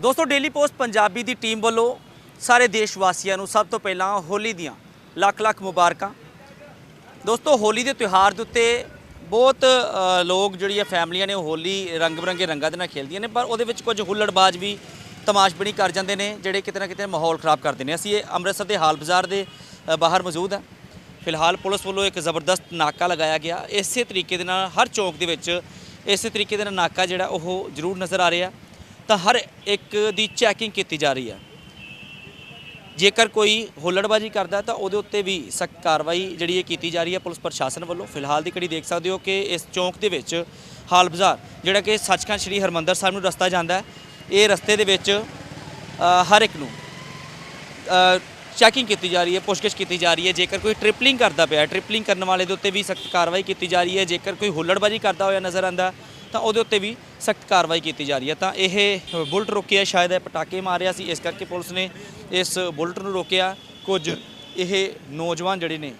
ਦੋਸਤੋ daily post Punjabi ਦੀ team ਵੱਲੋਂ ਸਾਰੇ ਦੇਸ਼ ਵਾਸੀਆਂ ਨੂੰ ਸਭ ਤੋਂ ਪਹਿਲਾਂ ਹੋਲੀ ਦੀਆਂ ਲੱਖ ਲੱਖ ਮੁਬਾਰਕਾਂ। ਦੋਸਤੋ ਹੋਲੀ ਦੇ ਤਿਉਹਾਰ ਦੇ ਉੱਤੇ ਬਹੁਤ ਅ, ਲੋਕ ਜਿਹੜੀ ਆ ਫੈਮਲੀਆਂ ਨੇ ਉਹ ਹੋਲੀ ਰੰਗ ਬਰੰਗੇ ਰੰਗਾਂ ਦੇ ਨਾਲ ਖੇਲਦੀਆਂ ਨੇ ਪਰ ਉਹਦੇ ਵਿੱਚ ਕੁਝ ਹੁੱਲੜਬਾਜ਼ ਵੀ ਤਮਾਸ਼ਬੀਨੀ ਕਰ ਜਾਂਦੇ ਨੇ ਜਿਹੜੇ ਕਿਤੇ ਨਾ ਕਿਤੇ ਮਾਹੌਲ ਖਰਾਬ ਕਰਦੇ ਨੇ। ਅਸੀਂ ਇਹ ਅੰਮ੍ਰਿਤਸਰ ਦੇ ਹਾਲ ਬਾਜ਼ਾਰ ਦੇ ਅ, ਬਾਹਰ ਮੌਜੂਦ ਹਾਂ। ਫਿਲਹਾਲ ਪੁਲਿਸ ਵੱਲੋਂ ਇੱਕ ਜ਼ਬਰਦਸਤ ਨਾਕਾ ਲਗਾਇਆ ਗਿਆ। ਇਸੇ ਤਰੀਕੇ ਦੇ ਨਾਲ ਹਰ ਚੌਂਕ ਦੇ ਵਿੱਚ ਇਸੇ ਤਰੀਕੇ ਦੇ ਨਾਲ ਨਾਕਾ ਜਿਹੜਾ ਉਹ ਜ਼ਰੂਰ ਨਜ਼ਰ ਆ ਰਿਹਾ। ਤਾਂ ਹਰ ਇੱਕ ਦੀ ਚੈਕਿੰਗ ਕੀਤੀ ਜਾ ਰਹੀ ਹੈ। ਜੇਕਰ ਕੋਈ ਹੋਲੜਬਾਜ਼ੀ ਕਰਦਾ ਤਾਂ ਉਹਦੇ ਉੱਤੇ ਵੀ ਸਖਤ ਕਾਰਵਾਈ ਜਿਹੜੀ ਹੈ ਕੀਤੀ ਜਾ ਰਹੀ ਹੈ ਪੁਲਿਸ ਪ੍ਰਸ਼ਾਸਨ ਵੱਲੋਂ। ਫਿਲਹਾਲ ਦੀ ਘੜੀ ਦੇਖ ਸਕਦੇ ਹੋ ਕਿ ਇਸ ਚੌਂਕ ਦੇ ਵਿੱਚ ਹਾਲ ਬਾਜ਼ਾਰ, ਜਿਹੜਾ ਕਿ ਸੱਚਖੰਡ ਸ੍ਰੀ ਹਰਮੰਦਰ ਸਾਹਿਬ ਨੂੰ ਰਸਤਾ ਜਾਂਦਾ ਹੈ, ਇਹ ਰਸਤੇ ਦੇ ਵਿੱਚ ਹਰ ਇੱਕ ਨੂੰ ਚੈਕਿੰਗ ਕੀਤੀ ਜਾ ਰਹੀ ਹੈ, ਪੁੱਛਗਿੱਛ ਕੀਤੀ ਜਾ ਰਹੀ ਹੈ। ਜੇਕਰ ਕੋਈ ਟ੍ਰਿਪਲਿੰਗ ਕਰਦਾ ਪਿਆ ਟ੍ਰਿਪਲਿੰਗ ਕਰਨ ਵਾਲੇ ਦੇ ਉੱਤੇ ਵੀ ਸਖਤ ਕਾਰਵਾਈ ਕੀਤੀ ਜਾ ਰਹੀ ਹੈ। ਜੇਕਰ ਕੋਈ ਹੁੱਲੜਬਾਜੀ ਕਰਦਾ ਹੋਇਆ ਨਜ਼ਰ ਆਂਦਾ ਤਾਂ ਉਹਦੇ ਉੱਤੇ ਵੀ ਸਖਤ ਕਾਰਵਾਈ ਕੀਤੀ ਜਾ ਰਹੀ ਹੈ। ਤਾਂ ਇਹ ਬੁਲਟ ਰੋਕਿਆ ਸ਼ਾਇਦ ਇਹ ਪਟਾਕੇ ਮਾਰਿਆ ਸੀ ਇਸ ਕਰਕੇ ਪੁਲਿਸ ਨੇ ਇਸ ਬੁਲਟ ਨੂੰ ਰੋਕਿਆ। ਕੁਝ ਇਹ ਨੌਜਵਾਨ ਜਿਹੜੇ ਨੇ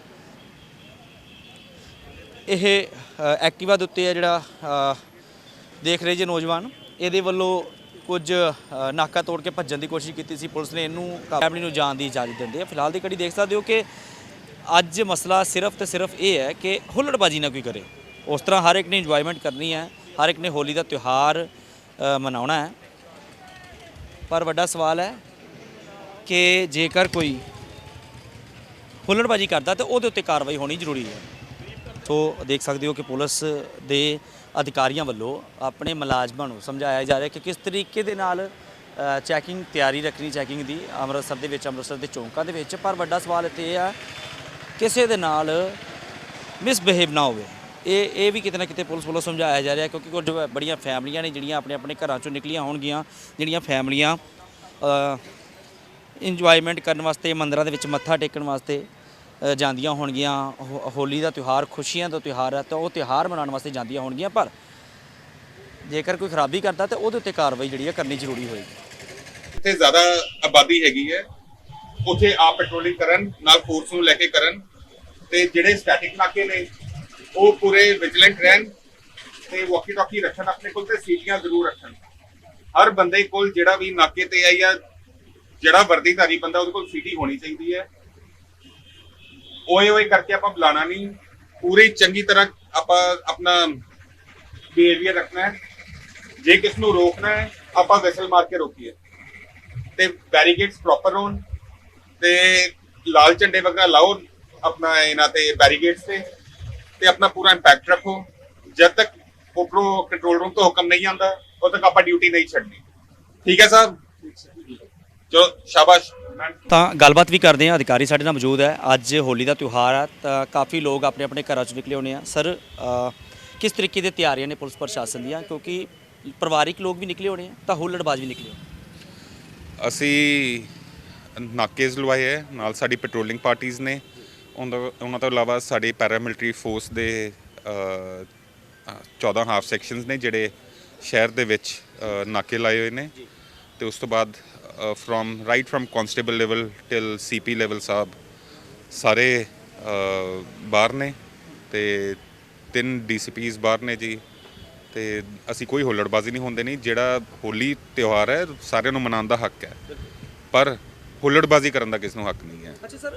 ਇਹ ਅ, ਐਕਟਿਵਾ ਦੇ ਉੱਤੇ ਆ ਜਿਹੜਾ ਦੇਖ ਰਹੇ ਜੇ ਨੌਜਵਾਨ ਇਹਦੇ ਵੱਲੋਂ ਕੁਝ ਨਾਕਾ ਤੋੜ ਕੇ ਭੱਜਣ ਦੀ ਕੋਸ਼ਿਸ਼ ਕੀਤੀ ਸੀ। ਪੁਲਿਸ ਨੇ ਇਹਨੂੰ ਫੈਮਿਲੀ ਨੂੰ ਜਾਣ ਦੀ ਇਜਾਜ਼ਤ ਦਿੰਦੇ ਆ ਫਿਲਹਾਲ ਦੀ ਘੜੀ ਦੇਖ ਸਕਦੇ ਹੋ ਕਿ ਅੱਜ ਮਸਲਾ ਸਿਰਫ ਤੇ ਸਿਰਫ ਇਹ ਹੈ ਕਿ ਹੁੱਲੜਬਾਜੀ ਨਾ ਕੋਈ ਕਰੇ। ਉਸ ਤਰ੍ਹਾਂ ਹਰ ਇੱਕ ਨੇ ਇੰਜੋਇਮੈਂਟ ਕਰਨੀ ਹੈ। ਹਰ ਇੱਕ ਨੇ ਹੋਲੀ ਦਾ ਤਿਉਹਾਰ ਮਨਾਉਣਾ ਹੈ। ਪਰ ਵੱਡਾ ਸਵਾਲ ਹੈ ਕਿ ਜੇਕਰ ਕੋਈ ਹੁੱਲੜਬਾਜੀ ਕਰਦਾ ਤਾਂ ਉਹਦੇ ਉੱਤੇ ਕਾਰਵਾਈ ਹੋਣੀ ਜ਼ਰੂਰੀ ਹੈ। ਸੋ ਦੇਖ ਸਕਦੇ ਹੋ ਕਿ ਪੁਲਿਸ ਦੇ ਅਧਿਕਾਰੀਆਂ ਵੱਲੋਂ ਆਪਣੇ ਮੁਲਾਜ਼ਮਾਂ ਨੂੰ ਸਮਝਾਇਆ ਜਾ ਰਿਹਾ ਕਿ ਕਿਸ ਤਰੀਕੇ ਦੇ ਨਾਲ ਚੈਕਿੰਗ ਤਿਆਰੀ ਰੱਖਣੀ ਚੈਕਿੰਗ ਦੀ ਅੰਮ੍ਰਿਤਸਰ ਦੇ ਵਿੱਚ, ਅੰਮ੍ਰਿਤਸਰ ਦੇ ਚੌਂਕਾਂ ਦੇ ਵਿੱਚ। ਪਰ ਵੱਡਾ ਸਵਾਲ ਇੱਥੇ ਇਹ ਆ, ਕਿਸੇ ਦੇ ਨਾਲ ਮਿਸਬਿਹੇਵ ਨਾ ਹੋਵੇ। ਇਹ ਇਹ ਵੀ ਕਿਤੇ ਨਾ ਕਿਤੇ ਪੁਲਿਸ ਵੱਲੋਂ ਸਮਝਾਇਆ ਜਾ ਰਿਹਾ ਕਿਉਂਕਿ ਕੁਝ ਬੜੀਆਂ ਫੈਮਲੀਆਂ ਨੇ ਜਿਹੜੀਆਂ ਆਪਣੇ ਆਪਣੇ ਘਰਾਂ ਚੋਂ ਨਿਕਲੀਆਂ ਹੋਣਗੀਆਂ, ਜਿਹੜੀਆਂ ਫੈਮਲੀਆਂ ਇੰਜੋਇਮੈਂਟ ਕਰਨ ਵਾਸਤੇ, ਮੰਦਰਾਂ ਦੇ ਵਿੱਚ ਮੱਥਾ ਟੇਕਣ ਵਾਸਤੇ ਜਾਂਦੀਆਂ ਹੋਣਗੀਆਂ। ਹੋ- ਹੋਲੀ ਦਾ ਤਿਉਹਾਰ, ਖੁਸ਼ੀਆਂ ਦਾ ਤਿਉਹਾਰ ਹੈ ਤਾਂ ਉਹ ਤਿਉਹਾਰ ਮਨਾਉਣ ਵਾਸਤੇ ਜਾਂਦੀਆਂ ਹੋਣਗੀਆਂ, ਪਰ ਜੇਕਰ ਕੋਈ ਖਰਾਬੀ ਕਰਦਾ ਤਾਂ ਉਹਦੇ ਉੱਤੇ ਕਾਰਵਾਈ ਜਿਹੜੀ ਹੈ ਕਰਨੀ ਜ਼ਰੂਰੀ ਹੋਏਗੀ। ਜਿੱਥੇ ਜ਼ਿਆਦਾ ਆਬਾਦੀ ਹੈਗੀ ਹੈ। ਉੱਥੇ ਆਪ ਪੈਟਰੋਲਿੰਗ ਕਰਨ, ਨਾਲ ਫੋਰਸ ਨੂੰ ਲੈ ਕੇ ਕਰਨ ਤੇ ਜਿਹੜੇ ਸਟੈਟਿਕ ਨਾਕੇ ਨੇ ਉਹ ਪੂਰੇ ਵਿਜੀਲੈਂਟ ਰਹਿਣ ਤੇ ਵਾਕੀ ਟਾਕੀ ਰੱਖਣ, ਆਪਣੇ ਕੋਲ ਤੇ ਸੀਟੀਆਂ ਜ਼ਰੂਰ ਰੱਖਣ। ਹਰ ਬੰਦੇ ਕੋਲ ਜਿਹੜਾ ਵੀ ਨਾਕੇ ਤੇ ਹੈ ਜਾਂ ਜਿਹੜਾ ਵਰਦੀਧਾਰੀ ਬੰਦਾ, ਉਹਦੇ ਕੋਲ ਸੀਟੀ ਹੋਣੀ ਚਾਹੀਦੀ ਹੈ। ਓਏ ਓਏ ਕਰਕੇ ਆਪਾਂ ਬੁਲਾਣਾ ਨਹੀਂ। ਪੂਰੀ ਚੰਗੀ ਤਰ੍ਹਾਂ ਆਪਾਂ ਆਪਣਾ ਬਿਹੇਵੀਅਰ ਰੱਖਣਾ ਹੈ। ਜੇ ਕਿਸ ਨੂੰ ਰੋਕਣਾ ਹੈ, ਆਪਾਂ ਵੈਸਲ ਮਾਰ ਕੇ ਰੋਕੀਏ। ਤੇ ਬੈਰੀਕੇਡਸ ਪ੍ਰੋਪਰ ਹੋਣ ਤੇ ਲਾਲ ਝੰਡੇ ਵਗੈਰਾ ਲਾਓ ਆਪਣਾ ਇਹਨਾਂ ਤੇ ਬੈਰੀਕੇਡਸ ਤੇ। ਤੇ ਆਪਣਾ ਪੂਰਾ ਇੰਪੈਕਟ ਰੱਖੋ। ਜਦ ਤੱਕ ਉੱਪਰੋਂ ਕੰਟਰੋਲ ਰੂਮ ਤੋਂ ਹੁਕਮ ਨਹੀਂ ਆਉਂਦਾ ਉਦੋਂ ਤੱਕ ਆਪਾਂ ਡਿਊਟੀ ਨਹੀਂ ਛੱਡਣੀ। ਠੀਕ ਹੈ ਸਾਹਿਬ ਚਲੋ ਸ਼ਾਬਾਸ਼। ਤਾਂ ਗੱਲਬਾਤ ਵੀ ਕਰਦੇ ਹਾਂ ਅਧਿਕਾਰੀ ਸਾਡੇ ਨਾਲ ਮੌਜੂਦ ਹੈ। ਅੱਜ ਹੋਲੀ ਦਾ ਤਿਉਹਾਰ ਹੈ ਤਾਂ ਕਾਫੀ ਲੋਕ ਆਪਣੇ ਆਪਣੇ ਘਰਾਂ ਚੋਂ ਨਿਕਲੇ ਹੋਣੇ ਆ। ਸਰ ਕਿਸ ਤਰੀਕੇ ਦੇ ਤਿਆਰੀਆਂ ਨੇ ਪੁਲਿਸ ਪ੍ਰਸ਼ਾਸਨ ਦੀਆਂ? ਕਿਉਂਕਿ ਪਰਿਵਾਰਿਕ ਲੋਕ ਵੀ ਨਿਕਲੇ ਹੋਣੇ ਆ ਤਾਂ ਹੁੱਲੜਬਾਜ਼ ਵੀ ਨਿਕਲੇ ਹੋਣੇ ਅਸੀਂ ਨਾਕੇਜ਼ ਲਵਾਏ ਹੈ ਨਾਲ ਸਾਡੀ ਪੈਟਰੋਲਿੰਗ ਪਾਰਟੀਆਂ ਨੇ। ਉਹਨਾਂ ਉਹਨਾਂ ਤੋਂ ਇਲਾਵਾ ਸਾਡੇ ਪੈਰਾਮਿਲਟਰੀ ਫੋਰਸ ਦੇ ਅ, ਅ, 14 ਹਾਫ ਸੈਕਸ਼ਨਸ ਨੇ ਜਿਹੜੇ ਸ਼ਹਿਰ ਦੇ ਵਿੱਚ ਨਾਕੇ ਲਾਏ ਹੋਏ ਨੇ। ਤੇ ਉਸ ਤੋਂ ਬਾਅਦ from right from constable level till C P ਸਾਹਿਬ ਸਾਰੇ ਬਾਹਰ ਨੇ। ਤੇ ਤਿੰਨ ਡੀਸੀਪੀਸ ਬਾਹਰ ਨੇ ਜੀ। ਤੇ ਅਸੀਂ ਕੋਈ ਹੁੱਲੜਬਾਜ਼ੀ ਨਹੀਂ ਹੁੰਦੇ ਨਹੀਂ ਜਿਹੜਾ ਹੋਲੀ ਤਿਉਹਾਰ ਹੈ ਸਾਰਿਆਂ ਨੂੰ ਮਨਾਉਣ ਦਾ ਹੱਕ ਹੈ। ਪਰ ਹੁੱਲੜਬਾਜ਼ੀ ਕਰਨ ਦਾ ਕਿਸ ਨੂੰ ਹੱਕ ਨਹੀਂ ਹੈ। ਅੱਛਾ ਸਰ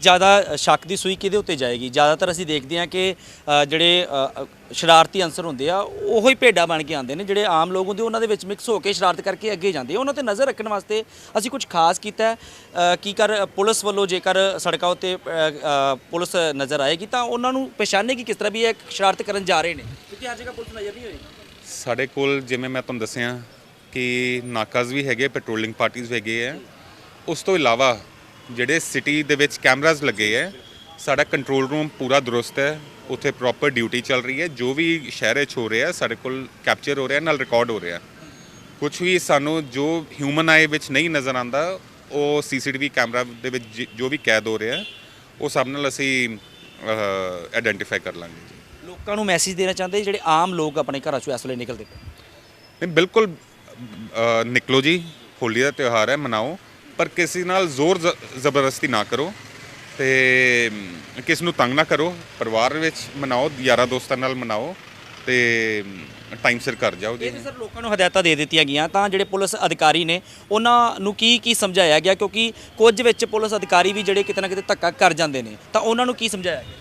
ਜ਼ਿਆਦਾ ਸ਼ੱਕ ਦੀ ਸੂਈ ਕਿਹਦੇ ਉੱਤੇ ਜਾਏਗੀ? ਜ਼ਿਆਦਾਤਰ ਅਸੀਂ ਦੇਖਦੇ ਹਾਂ ਕਿ ਅ, ਜਿਹੜੇ ਅ, ਅ, ਸ਼ਰਾਰਤੀ ਅੰਸਰ ਹੁੰਦੇ ਆ ਉਹੋ ਹੀ ਭੇਡਾਂ ਬਣ ਕੇ ਆਉਂਦੇ ਨੇ ਜਿਹੜੇ ਆਮ ਲੋਕ ਹੁੰਦੇ ਉਹਨਾਂ ਦੇ ਵਿੱਚ ਮਿਕਸ ਹੋ ਕੇ ਸ਼ਰਾਰਤ ਕਰਕੇ ਅੱਗੇ ਜਾਂਦੇ ਆ। ਉਹਨਾਂ ਤੇ ਨਜ਼ਰ ਰੱਖਣ ਵਾਸਤੇ ਅਸੀਂ ਕੁਝ ਖਾਸ ਕੀਤਾ ਹੈ। ਅ, ਕੀ ਕਰ ਪੁਲਿਸ ਵੱਲੋਂ ਜੇਕਰ ਸੜਕਾਂ ਉੱਤੇ ਅ, ਅ, ਪੁਲਿਸ ਨਜ਼ਰ ਆਏਗੀ ਤਾਂ ਉਹਨਾਂ ਨੂੰ ਪਛਾਣੇਗੀ ਕਿਸ ਤਰ੍ਹਾਂ ਵੀ ਇਹ ਸ਼ਰਾਰਤ ਕਰਨ ਜਾ ਰਹੇ ਨੇ। ਕਿਉਂਕਿ ਹਰ ਜਗ੍ਹਾ ਪੁਲਿਸ ਨਜ਼ਰ ਨਹੀਂ ਹੋਏਗੀ। ਸਾਡੇ ਕੋਲ ਜਿਵੇਂ ਮੈਂ ਤੁਹਾਨੂੰ ਦੱਸਿਆ ਕਿ ਨਾਕਾਜ਼ ਵੀ ਹੈਗੇ ਪੈਟਰੋਲਿੰਗ ਪਾਰਟੀਆਂ ਵੀ ਹੈਗੇ ਹੈ ਉਸ ਤੋਂ ਇਲਾਵਾ ਜਿਹੜੇ ਸਿਟੀ ਦੇ ਵਿੱਚ ਕੈਮਰਾਜ਼ ਲੱਗੇ ਹੈ ਸਾਡਾ ਕੰਟਰੋਲ ਰੂਮ ਪੂਰਾ ਦਰੁਸਤ ਹੈ ਉੱਥੇ ਪ੍ਰੋਪਰ ਡਿਊਟੀ ਚੱਲ ਰਹੀ ਹੈ ਜੋ ਵੀ ਸ਼ਹਿਰ ਵਿੱਚ ਹੋ ਰਿਹਾ ਸਾਡੇ ਕੋਲ ਕੈਪਚਰ ਹੋ ਰਿਹਾ ਨਾਲ ਰਿਕਾਰਡ ਹੋ ਰਿਹਾ। ਕੁਝ ਵੀ ਸਾਨੂੰ ਜੋ ਹਿਊਮਨ ਆਈ ਵਿੱਚ ਨਹੀਂ ਨਜ਼ਰ ਆਂਦਾ ਉਹ ਸੀਸੀਟੀਵੀ ਕੈਮਰਾ ਦੇ ਵਿੱਚ ਜ- ਵੀ ਕੈਦ ਹੋ ਰਿਹਾ ਉਹ ਸਭ ਨਾਲ ਅਸੀਂ ਆਇਡੈਂਟੀਫਾਈ ਕਰ ਲਾਂਗੇ ਜੀ। ਲੋਕਾਂ ਨੂੰ ਮੈਸੇਜ ਦੇਣਾ ਚਾਹੁੰਦੇ ਜਿਹੜੇ ਆਮ ਲੋਕ ਆਪਣੇ ਘਰਾਂ ਚੋਂ ਇਸ ਵੇਲੇ ਨਿਕਲਦੇ? ਪਏ ਨਹੀਂ ਬਿਲਕੁਲ ਨਿਕਲੋ ਜੀ ਹੋਲੀ ਦਾ ਤਿਉਹਾਰ ਹੈ ਮਨਾਓ। ਪਰ ਕਿਸੇ ਨਾਲ ਜ਼ੋਰ ਜ਼ਬਰਦਸਤੀ ਨਾ ਕਰੋ ਤੇ ਕਿਸ ਨੂੰ ਤੰਗ ਨਾ ਕਰੋ ਪਰਿਵਾਰ ਵਿੱਚ ਮਨਾਓ ਯਾਰਾਂ ਦੋਸਤਾਂ ਨਾਲ ਮਨਾਓ ਤੇ ਟਾਈਮ ਸਿਰ ਕਰ ਜਾਓ ਜੀ। ਇਹ ਸਰ ਲੋਕਾਂ ਨੂੰ ਹਦਾਇਤਾਂ ਦੇ ਦਿੱਤੀਆਂ ਗਈਆਂ ਤਾਂ ਜਿਹੜੇ ਪੁਲਿਸ ਅਧਿਕਾਰੀ ਨੇ ਉਹਨਾਂ ਨੂੰ ਕੀ ਕੀ ਸਮਝਾਇਆ ਗਿਆ? ਕਿਉਂਕਿ ਕੁਝ ਵਿੱਚ ਪੁਲਿਸ ਅਧਿਕਾਰੀ ਵੀ ਜਿਹੜੇ ਕਿਤੇ ਨਾ ਕਿਤੇ ਧੱਕਾ ਕਰ ਜਾਂਦੇ ਨੇ ਤਾਂ ਉਹਨਾਂ ਨੂੰ ਕੀ ਸਮਝਾਇਆ ਗਿਆ?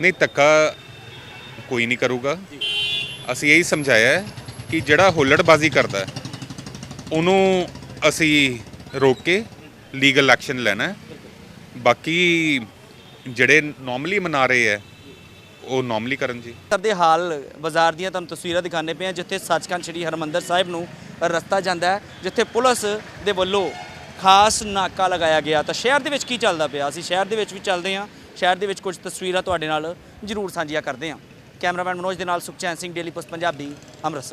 ਨਹੀਂ ਧੱਕਾ ਕੋਈ ਨਹੀਂ ਕਰੂਗਾ। ਅਸੀਂ ਇਹੀ ਸਮਝਾਇਆ ਹੈ ਕਿ ਜਿਹੜਾ ਹੁੱਲੜਬਾਜ਼ੀ ਕਰਦਾ ਉਹਨੂੰ ਅਸੀਂ ਰੋਕ ਕੇ ਲੀਗਲ ਐਕਸ਼ਨ ਲੈਣਾ ਬਾਕੀ ਜਿਹੜੇ ਨਾਰਮਲੀ ਮਨਾ ਰਹੇ ਹੈ, ਉਹ ਨਾਰਮਲੀ ਕਰਨ ਜੀ। ਸਰ, ਦੇ ਹਾਲ ਬਾਜ਼ਾਰ ਦੀਆਂ ਤੁਹਾਨੂੰ ਤਸਵੀਰਾਂ ਦਿਖਾਣੇ ਪਏ ਆ ਜਿੱਥੇ ਸੱਚਖੰਡ ਸ੍ਰੀ ਹਰਮੰਦਰ ਸਾਹਿਬ ਨੂੰ ਰਸਤਾ ਜਾਂਦਾ ਹੈ, ਜਿੱਥੇ ਪੁਲਿਸ ਦੇ ਵੱਲੋਂ ਖਾਸ ਨਾਕਾ ਲਗਾਇਆ ਗਿਆ। ਤਾਂ ਸ਼ਹਿਰ ਦੇ ਵਿੱਚ ਕੀ ਚੱਲਦਾ ਪਿਆ? ਅਸੀਂ ਸ਼ਹਿਰ ਦੇ ਵਿੱਚ ਵੀ ਚੱਲਦੇ ਹਾਂ। ਸ਼ਹਿਰ ਦੇ ਵਿੱਚ ਕੁਝ ਤਸਵੀਰਾਂ ਤੁਹਾਡੇ ਨਾਲ ਜ਼ਰੂਰ ਸਾਂਝੀਆਂ ਕਰਦੇ ਹਾਂ। ਕੈਮਰਾਮੈਨ ਮਨੋਜ ਦੇ ਨਾਲ ਸੁਖਚੈਨ ਸਿੰਘ, ਡੇਲੀ ਪੋਸਟ, ਪੰਜਾਬੀ, ਅੰਮ੍ਰਿਤਸਰ।